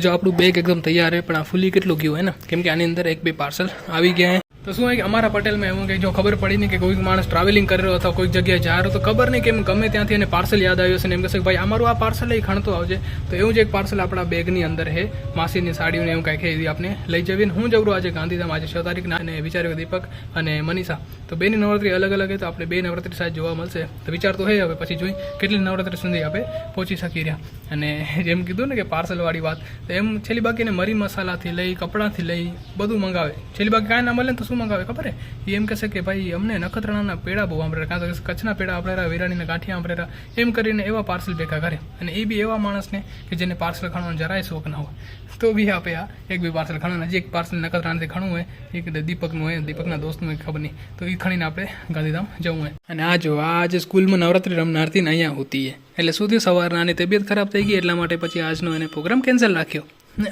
જો આપણું બેગ એકદમ તૈયાર છે પણ આ ફૂલી કેટલું ગયું હે ને? કેમ કે આની અંદર એક બે પાર્સલ આવી ગયા હે. તો શું હોય કે અમારા પટેલમાં એવું કે જો ખબર પડી ને કે કોઈક માણસ ટ્રાવેલિંગ કરી રહ્યો હતો કોઈક જગ્યાએ જા રહ્યો, તો ખબર નહીં કેમ ગમે ત્યાંથી એને પાર્સલ યાદ આવ્યું છે ને એમ કહેશે કે ભાઈ, અમારું આ પાર્સલ એ ખણતો આવજે. તો એવું જ એક પાર્સલ આપણા બેગની અંદર હે માસીની સાડીઓને એવું કાંઈ છે આપણે લઈ જવીએ હું જવું આજે ગાંધીધામ. આજે છ તારીખના અને વિચાર્યો દીપક અને મનીષા. તો બેની નવરાત્રી અલગ અલગ હે તો આપણે બે નવરાત્રી સાથે જોવા મળશે. તો વિચાર તો હે હવે પછી જોઈ કેટલી નવરાત્રી સુધી આપણે પહોંચી શકી રહ્યા. અને જેમ કીધું ને કે પાર્સલવાળી વાત, તો એમ છેલ્લી બાકીને મરી મસાલાથી લઈ, કપડાંથી લઈ બધું મંગાવે. છેલ્લી બાકી કાંઈ ના મળે ને તો શું મંગાવે, ખબર હે એમ કહેશે કે ભાઈ, અમને નખત્રાણાના પેડા બહુ આંબરેરા કાં તો કચ્છના પેડા આંબરેરા વિરાણીના ગાંઠિયા આંબરેરા એમ કરીને એવા પાર્સલ ભેગા કરે. અને એ બી એવા માણસને કે જેને પાર્સલ ખાવાનો જરાય શોખ ના હોય. તો બી આપે આ એક બી પાર્સલ ખાવાનું. હજી એક પાર્સલ નખત્રાણાથી ખાણું હોય, એક દીપકનું હોય, દીપકના દોસ્તનું હોય, ખબર નહીં. તો એ ખાણીને આપણે ગાંધીધામ જવું હોય. અને આ જો, આ જે સ્કૂલમાં નવરાત્રી રમનારથી અહીંયા હોતી એટલે સુધી સવારના આની તબિયત ખરાબ થઈ ગઈ, એટલા માટે પછી આજનો એને પ્રોગ્રામ કેન્સલ રાખ્યો.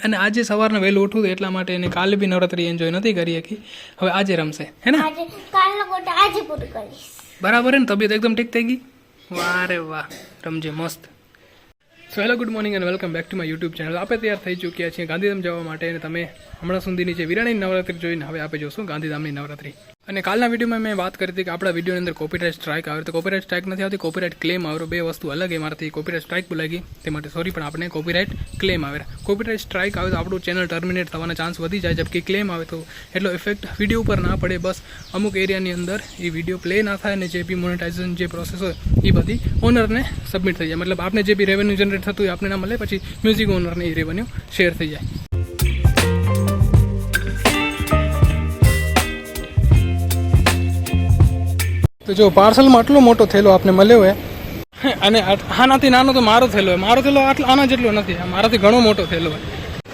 અને આજે સવારના વહેલું ઉઠવું એટલા માટે એને કાલે બી નવરાત્રી એન્જોય નથી કરી શકી. હવે આજે રમશે હે ને? બરાબર હે ને? તબિયત એકદમ ઠીક થઈ ગઈ? વાહ રે વાહ રમજે મસ્ત. So hello good morning and welcome back to my YouTube channel આપણે તૈયાર થઈ ચૂક્યા છીએ ગાંધીધામ જવા માટે અને તમે હમણાં સુધીની જે વિરાણી નવરાત્રી જોઈને હવે આપણે જોશું ગાંધીધામની નવરાત્રી. અને કાલના વિડીયોમાં મેં વાત કરી હતી કે આપણા વિડીયોની અંદર કોપીરાઇટ સ્ટ્રાઇક આવે. તો કોપીરાઇટ સ્ટ્રાઇક નથી આવતી કોપીરાઇટ ક્લેમ આવ્યો બે વસ્તુ અલગ એ મારાથી. કોપીરાઇટ સ્ટ્રાઇક બોલાઈ તે માટે સોરી પણ આપણે કોપીરાઇટ ક્લેમ આવે. કોપીરાઇટ સ્ટ્રાઇક આવે તો આપણું ચેનલ ટર્મિનેટ થવાના ચાન્સ વધી જાય. જબકે ક્લેમ આવે તો એટલો ઇફેક્ટ વીડિયો ઉપર ના પડે. બસ અમુક એરિયાની અંદર એ વીડિયો પ્લે ના થાય અને જે બી મોનેટાઇઝેશન જે પ્રોસેસ હોય, એ બધી ઓનરને સબમિટ થઈ જાય. મતલબ આપણે જે બી રેવન્યુ જનરેટ થતું હોય આપણે ના મળે. પછી મ્યુઝિક ઓનરને એ રેવન્યુ શેર થઈ જાય. તો જો પાર્સલમાં આટલો મોટો થેલો આપને મળ્યો હોય અને આનાથી નાનો તો મારો થેલો હોય. મારો થેલો આટલો આના જેટલો નથી. મારાથી ઘણો મોટો થેલો હોય.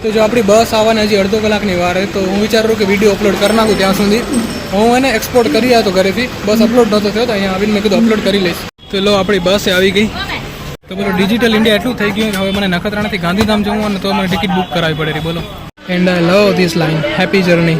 તો જો આપણી બસ આવવાની હજી અડધો કલાકની વાર હોય તો હું વિચારું કે વીડિયો અપલોડ કરી નાખું ત્યાં સુધી. હું એને એક્સપોર્ટ કરી આવ્યો તો ઘરેથી. બસ અપલોડ નહોતો થયો, તો અહીંયા આવીને મેં કીધું અપલોડ કરી લઈશ. તો લો, આપણી બસ આવી ગઈ. તો બોલો ડિજિટલ ઇન્ડિયા એટલું થઈ ગયું હવે મને નખત્રાણાથી ગાંધીધામ જવું હોય ને તો મને ટિકિટ બુક કરાવી પડે બોલો. And I love this line happy journey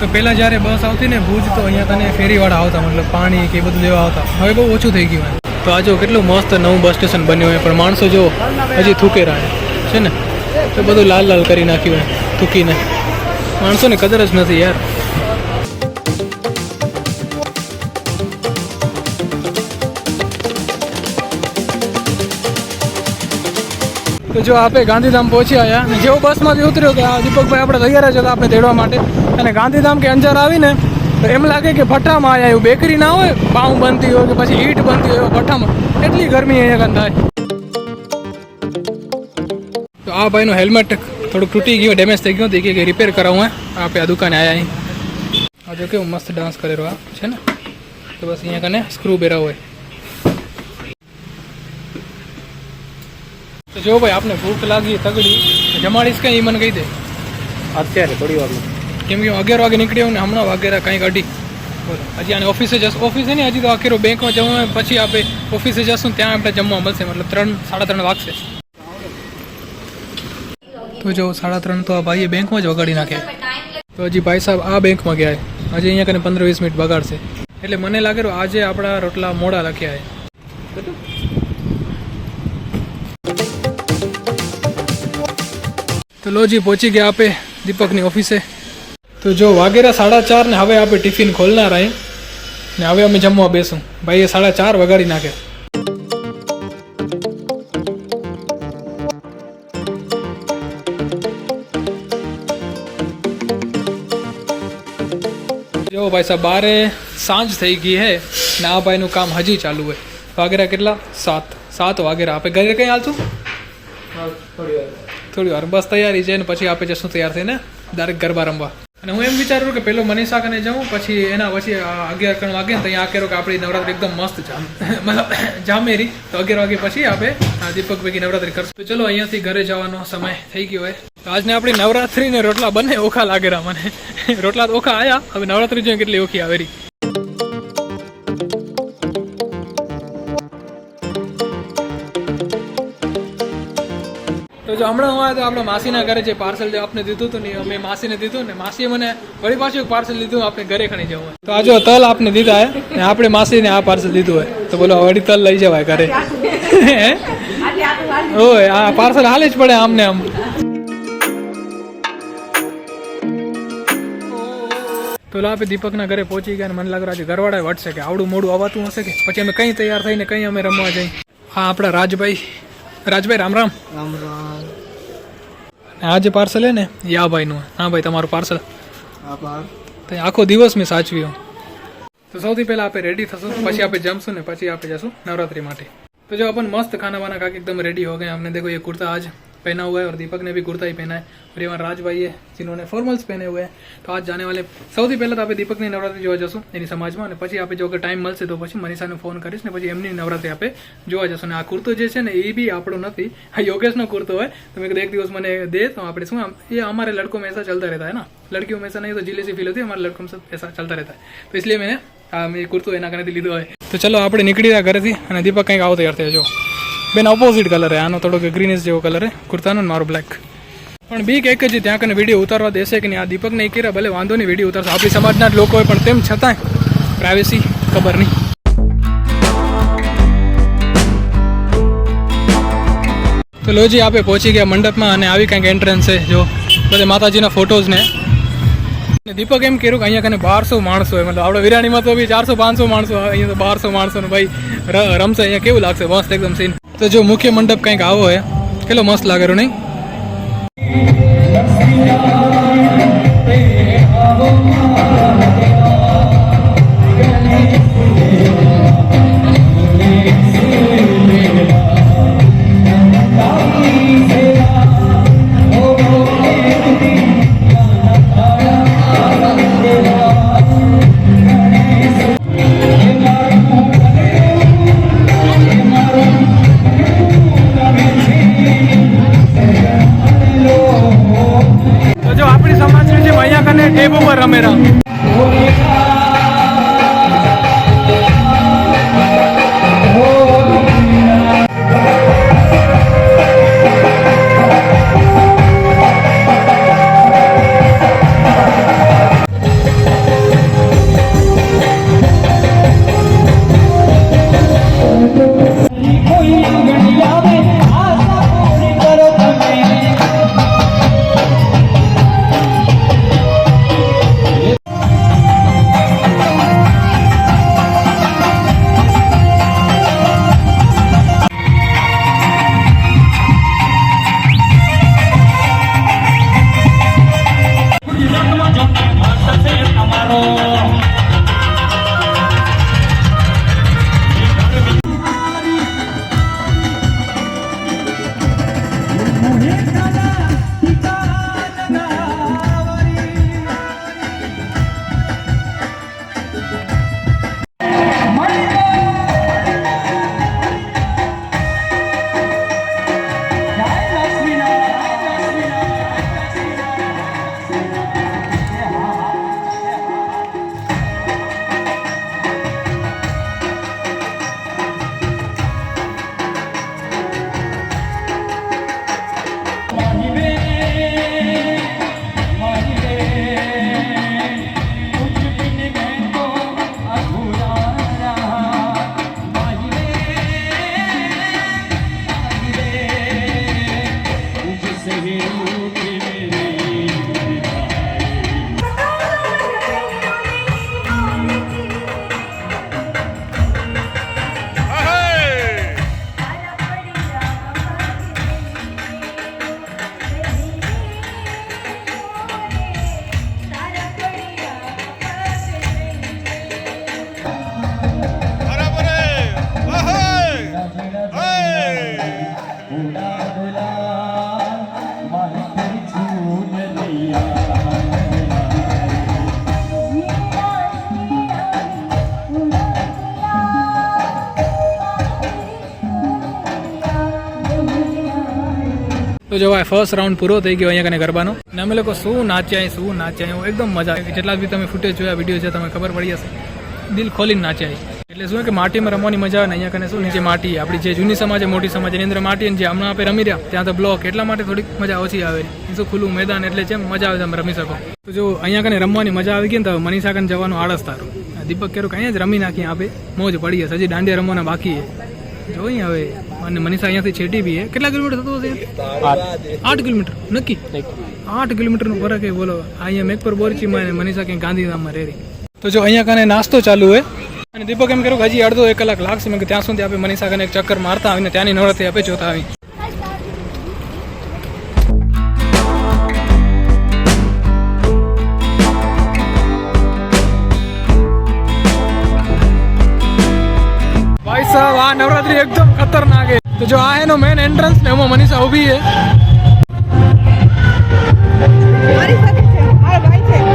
તો પહેલાં જ્યારે બસ આવતી ને ભુજ, તો અહીંયા તને ફેરીવાળા આવતા, મતલબ પાણી કે બધું લેવા આવતા. હવે બહુ ઓછું થઈ ગયું હોય તો આ જો કેટલું મસ્ત નવું બસ સ્ટેશન બન્યું હોય પણ માણસો જો હજી થૂકેરા છે ને? તો બધું લાલ લાલ કરી નાખ્યું હોય થૂકીને. માણસોને કદર જ નથી યાર. તો જો આપણે ગાંધીધામ પહોંચી આવ્યા અને જેવો બસમાંથી ઉતર્યો કે આ દીપકભાઈ આપણે તૈયાર જ હતા આપણે તેડવા માટે. અને ગાંધીધામ કે અંજાર આવીને તો એમ લાગે કે ભઠ્ઠામાં આવ્યા એવું બેકરી ના હોય પાઉં બનતી હોય કે પછી ઈટ બનતી હોય ભઠ્ઠામાં. એટલી ગરમી અહીંયા થાય. તો આ ભાઈનું હેલ્મેટ થોડુંક તૂટી ગયું ડેમેજ થઈ ગયું હતી. કે રિપેર કરાવું આપણે આ દુકાને આવ્યા અહીં. આ જો કેવું મસ્ત ડાન્સ કરેલો આ, છે ને? તો બસ અહીંયા કને સ્ક્રૂ બેરા હોય. તો જો ભાઈ આપને ભૂખ લાગી તગડી જમાડીશ કઈ મને કહી દે. અત્યારે થોડી વાર કેમ કે હું અગિયાર વાગે નીકળ્યો ને હમણાં વાગેરા કંઈક અઢી. હજી આને ઓફિસે જશ. ઓફિસે નહીં હજી તો આખેરો બેંકમાં જવું પછી આપણે ઓફિસે જશું ત્યાં આપણે જમવા મળશે. મતલબ ત્રણ સાડા ત્રણ વાગશે. તો જો સાડા ત્રણ તો આ ભાઈએ બેંકમાં જ વગાડી નાખે તો હજી ભાઈ સાહેબ આ બેંકમાં ગયા હજી અહીંયા કને પંદર વીસ મિનિટ બગાડશે. એટલે મને લાગેલું આજે આપણા રોટલા મોડા લખ્યા છે. તો લોજી પહોંચી ગયા આપે દીપકની ઓફિસે. તો જો વાગેરા સાડા ચાર ને હવે આપણે ટિફિન ખોલનાર અહીં. ને હવે અમે જમવા બેસું. ભાઈએ સાડા ચાર વગાડી નાખે. જો ભાઈ સાહેબ, બારે સાંજ થઈ ગઈ હે ને આ ભાઈનું કામ હજી ચાલુ હોય. વાગેરા કેટલા? સાત. સાત વાગેરા. આપણે ઘરે કઈ હાલતું? થોડી વાર. બસ તૈયારી છે ને પછી આપણે જશું તૈયાર થઈને ડાયરેક્ટ ગરબા રમવા. અને હું એમ વિચારું કે પેલો મનીષા કને જાઉં પછી એના પછી અગિયાર કણ વાગે ત્યાં આ કેરો કે આપણી નવરાત્રી એકદમ મસ્ત જામ, મતલબ, જામેરી. તો અગિયાર વાગે પછી આપણે દીપક ભેગી નવરાત્રી કરશું. તો ચલો અહીંયાથી ઘરે જવાનો સમય થઈ ગયો હોય તો આજને આપણી નવરાત્રી ને રોટલા બંને ઓખા લાગેરા મને. રોટલા તો ઓખા આયા, હવે નવરાત્રી જોઈએ કેટલી ઓખી આવેરી. તો જો હમણાં હું આવ્યો તો આપણા માસીના ઘરે જે પાર્સલ જે આપને દીધું હતું ને અમે માસીને દીધું ને માસીએ મને ફરી પાછું એક પાર્સલ લીધું આપણે ઘરે ખણી જવું હોય. તો આ જો તલ આપને દીધા હે ને આપણે માસીને આ પાર્સલ દીધું હોય. તો બોલો વળી તલ લઈ જવાય ઘરે. હે? ઓય આ પાર્સલ હાલે જ પડે આમને આમ. તો લો આપણે દીપકના ઘરે પહોંચી ગયા અને મને લાગે આજે ઘરવાળા વટશે કે આવડું મોડું આવતું હશે કે? પછી અમે કઈ તૈયાર થઈને કઈ અમે રમવા જઈ? હા આપણા રાજભાઈ. રાજભાઈ રામ રામ. રામ રામ. આ જે પાર્સલ હે ને એ આ ભાઈનું હા ભાઈ તમારું પાર્સલ આભાર તો આખો દિવસ મેં સાચવ્યો તો સૌથી પહેલા આપણે રેડી થશું પછી આપણે જમશું ને પછી આપણે જશું नवरात्रि માટે तो जो अपन मस्त खाना वाना खा के एकदम रेडी हो गए हमने देखो ये कुर्ता आज पहना हुआ है और दीपक ने भी कुर्ता ही पहना है और ये हमारा राज भाई है जिन्होंने फॉर्मल्स पहने हुए हैं तो आज जाने वाले સૌથી પહેલા તો આપણે દીપકની નવરાત્રી જોવા જશું એની સમાજમાં અને પછી આપણે જો કે ટાઈમ મળશે તો પછી મનીષાને ફોન કરીશ ને પછી એમની નવરાત્રી આપણે જોવા જશું અને આ કુર્તો જે છે ને એ બી આપણો નથી આ યોગેશનો કુર્તો હોય તો મેં કીધું એક દિવસ મને દે તો આપણે શું આમ ये हमारे लड़कों में ऐसा चलता रहता है ना लड़कियों में ऐसा नहीं तो जिले से फील होती है हमारे लड़कों में सब ऐसा चलता रहता है तो इसलिए मैंने આ મેં કુર્તો એના કનેથી લીધો હોય તો ચલો આપણે નીકળી ગયા ઘરેથી અને દીપક કંઈક આવો તૈયાર થયો જો બેન ઓપોઝિટ કલર હે આનો થોડોક ગ્રીનિશ જેવો કલર હે કુર્તાનો ને મારો બ્લેક પણ બીક એક જ ત્યાં કને વીડિયો ઉતારવા દેશે કે નહીં? આ દીપક નહીં કર્યા ભલે વાંધો નહીં વીડિયો ઉતારશે. આપણી સમાજના જ લોકો પણ તેમ છતાંય પ્રાઇવેસી ખબર નહીં. તો લોજી આપે પહોંચી ગયા મંડપમાં અને આવી કંઈક એન્ટ્રન્સ છે, જો. બધે માતાજીના ફોટોઝ ને. દીપક એમ કર્યું કે અહીંયા કને બારસો માણસો મતલબ આપણે વિરાણીમાં તો બી ચારસો પાંચસો માણસો, અહીંયા તો બારસો માણસો ભાઈ રમશે. અહીંયા કેવું લાગશે? મસ્ત એકદમ સીન તો જો મુખ્ય મંડપ કંઈક આવો હે કેટલો મસ્ત લાગે નહીં ઉપર રમેરા તો જો ભાઈ ફર્સ્ટ રાઉન્ડ પૂરો થઈ ગયો અહીંયા કને ગરબાનો. અને અમે લોકો શું નાચ્યા શું નાચ્યા એકદમ મજા આવી. જેટલા બી તમે ફૂટેજ જોયા વીડિયો છે તમે ખબર પડી હશે. દિલ ખોલીને નાચ્યા એટલે શું કે માટીમાં રમવાની મજા આવે ને અહીંયા કને શું, નીચે માટી, આપણી જે જૂની સમાજ, મોટી સમાજ, એની અંદર માટી જે હમણાં આપણે રમી રહ્યા, ત્યાં તો બ્લોક એટલા માટે થોડીક મજા ઓછી આવે. શું ખુલ્લું મેદાન એટલે જેમ મજા આવે તમે રમી શકો. તો જો અહીંયા કને રમવાની મજા આવી ગઈ ને તો મનીષા કને જવાનું આળસ તારું. દીપક કે અહીંયા જ રમી નાખીએ આપે. મોજ પડી હશે. હજી દાંડિયા રમવાના બાકી જોઈએ હવે. અને મનીષા અહીંયાથી છેટી બી કેટલા કિલોમીટર થતો હશે? આઠ કિલોમીટર. નક્કી? આઠ કિલોમીટરનો ફરક એ બોલો. અહીંયા મેકપર બોરચીમાં અને મનીષા ક્યાંક ગાંધીધામમાં રહી તો જો અહીંયા કને નાસ્તો ચાલુ હોય, અને દીપક એમ કર્યું હજી અડધો એક કલાક લાગશે, મેં ત્યાં સુધી આપણે મનીષા કને એક ચક્કર મારતા આવીને ત્યાંની નવરાત્રી આપણે જોતા આવી. સાહેબ, આ નવરાત્રી એકદમ ખતરનાક છે. તો જો આ એનો મેન એન્ટ્રન્સ ને એમાં મનીષા ઊભી છે.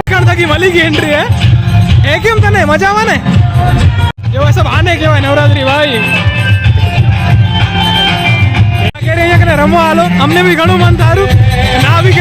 કણ મળી ગઈ એન્ટ્રી હે? એ કેમ તને? મજા આવે ને? જો સબ આને કહેવાય નવરાત્રી, ભાઈ? રમવા હાલો અમને બી ઘણું મન થારું. ના બી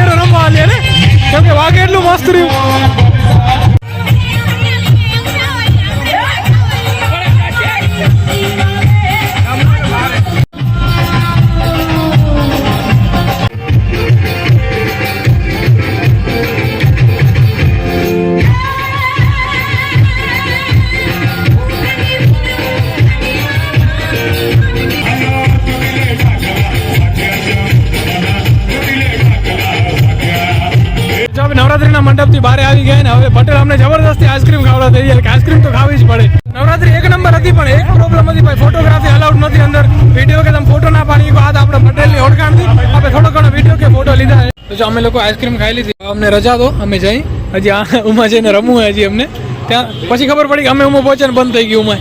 મંડપથી બહાર આવી ગયા ને હવે પટેલ અમને જબરદસ્તી આઈસ્ક્રીમ ખાવડા થઈ ગયા આઈસ્ક્રીમ તો ખાવી જ પડે. નવરાત્રી એક નંબર હતી પણ એક પ્રોબ્લેમ હતી ભાઈ. ફોટોગ્રાફી અલાઉડ નથી અંદર. વીડિયો કે તમે ફોટો ના પાડી વાત આપણે પટેલની ઓળખાણ હતી. આપણે થોડો ઘણો વીડિયો કે ફોટો લીધા તો જો અમે લોકો આઈસ્ક્રીમ ખાઈ લીધી. અમને રજા દો અમે જઈ. હજી આ ઉમાં જઈને રમવું હજી અમને. ત્યાં પછી ખબર પડી કે અમે ઉમાં પહોંચે બંધ થઈ ગયું ઉમાં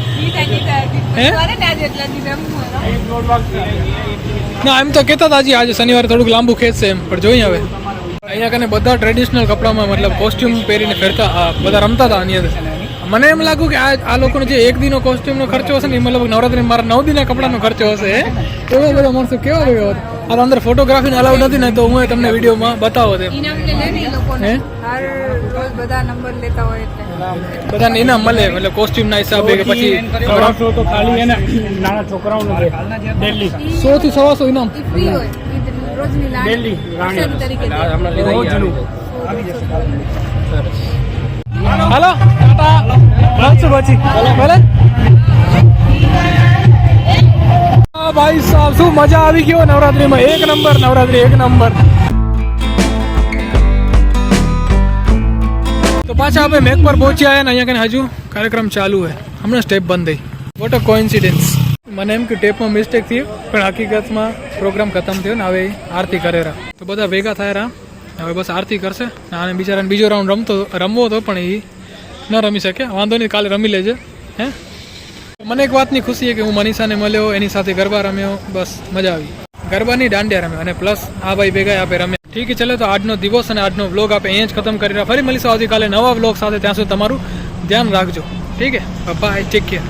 ના એમ તો કહેતા હતા આજે શનિવારે થોડુંક લાંબુ ખેંચશે એમ પણ જોઈએ હવે. અહીંયા કને બધા ટ્રેડિશનલ કપડામાં મતલબ કોસ્ટ્યુમ પહેરીને ફેરતા બધા રમતા હતા આની અંદર. મને એમ લાગ્યું કે આ આ લોકોનો જે એક દિનનો કોસ્ટ્યુમનો ખર્ચો હશે ને એ મતલબ નવરાત્રી મારા નવ દિનના કપડાનો ખર્ચો હશે એવો બધો માણસો કેવો રહ્યો હોત? આ અંદર ફોટોગ્રાફીને અલાઉડ નથી ને તો હું તમને વિડીયોમાં બતાવો તેમ ઇનામ લે લે ને એ લોકોને. હે? હર રોજ બધા નંબર લેતા હોય એટલે. બધાને ઇનામ મળે એટલે કોસ્ટ્યુમના હિસાબે કે પછી તો ખાલી એને નાના છોકરાઓનું સો થી સવાસો ઇનામ એ ફ્રી હોય ઈ રોજની લાણી ડેલી રાણી પ્રસાદ તરીકે હાલો. ટાટા મળશું પછી ભલે? ભાઈ સાહેબ શું મજા આવી ગયો નવરાત્રીમાં? એક નંબર નવરાત્રી એક નંબર. તો પાછા આપણે મેક પર પહોંચ્યા અને અહીંયા કને હજુ કાર્યક્રમ ચાલુ છે હમણાં સ્ટેપ બંધ થઈ. વોટ અ કોઇન્સિડન્સ મને એમ કે ટેપમાં મિસ્ટેક થઈ પણ હકીકતમાં પ્રોગ્રામ ખતમ થયો ને હવે આરતી કરે રહ્યા તો બધા ભેગા થયા રહ્યા હવે બસ આરતી કરશે. અને બિચારાને બીજો રાઉન્ડ રમતો, રમવો હતો પણ એ ન રમી શકે. વાંધો નહીં, કાલે રમી લેજે. હે? મને એક વાતની ખુશી છે કે હું મનીષાને મળ્યો, એની સાથે ગરબા રમ્યો. બસ મજા આવી. ગરબાની દાંડિયા રમ્યો અને પ્લસ આ ભાઈ ભેગા આપે રમ્યા. ઠીક છે, ચલો તો આજનો દિવસ અને આજનો વ્લોગ આપણે અહીંયા જ ખતમ કરી રહ્યા. ફરી મળીશું આવતીકાલે નવા વ્લોગ સાથે. ત્યાં સુધી તમારું ધ્યાન રાખજો. ઠીક છે? Bye take care